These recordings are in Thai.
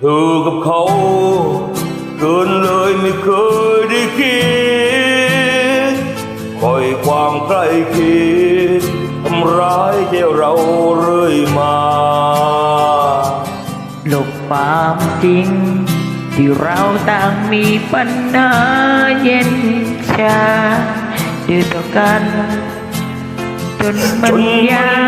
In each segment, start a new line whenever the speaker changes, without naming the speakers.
เธอกับเขาเกินเลยไม่เคยได้คิดคอยความใกล้คิดทำร้ายใจเราเรื่อยมา
หลบความจริง ที่เราต่างมีปัญหาเย็นชาดื้อต่อกัน จนมันยาก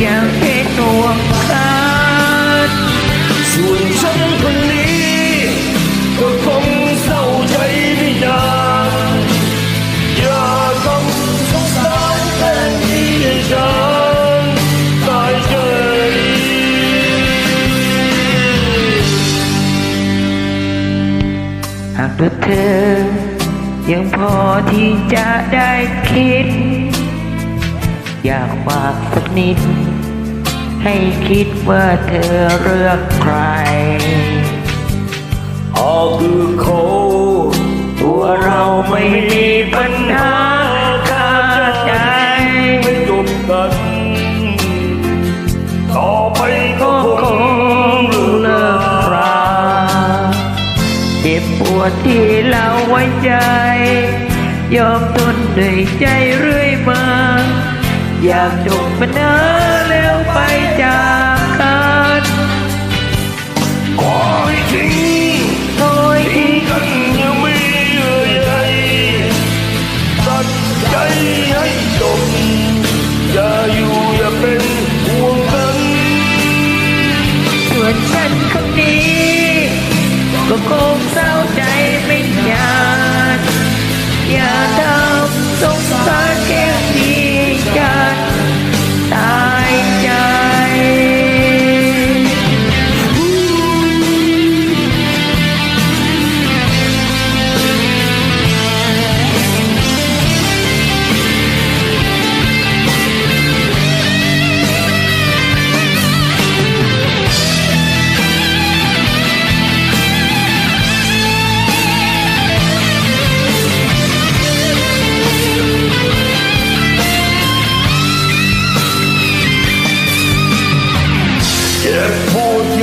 อย่า
งเป็นห่วงกัน
ส่วนฉันคนนี้ ก็คงเศร้าใจไม่นานอย่าทำสงสารแทนที่ให้ฉันตายใจ
หากเธอยังพอที่จะได้คิด อยากฝากสักนิด ให้คิดว่าเธอเลือกใคร
หากคือเขา
ตัวเราไม่มีปัญหาคาใจ
ไม่จบกันต่อไปก็คงเลิกรา
ราเจ็บปวดที่เราไว้ใจ ยอมทนด้วยใจเรื่อยมา อยากจบปันเนอแล้วไปจากกัน
ขอให้ทิ้ง
โอย
ทิ้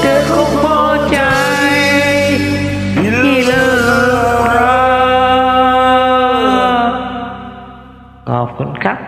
เธ
คงพอใจที่เลิกรักขอบคุณครับ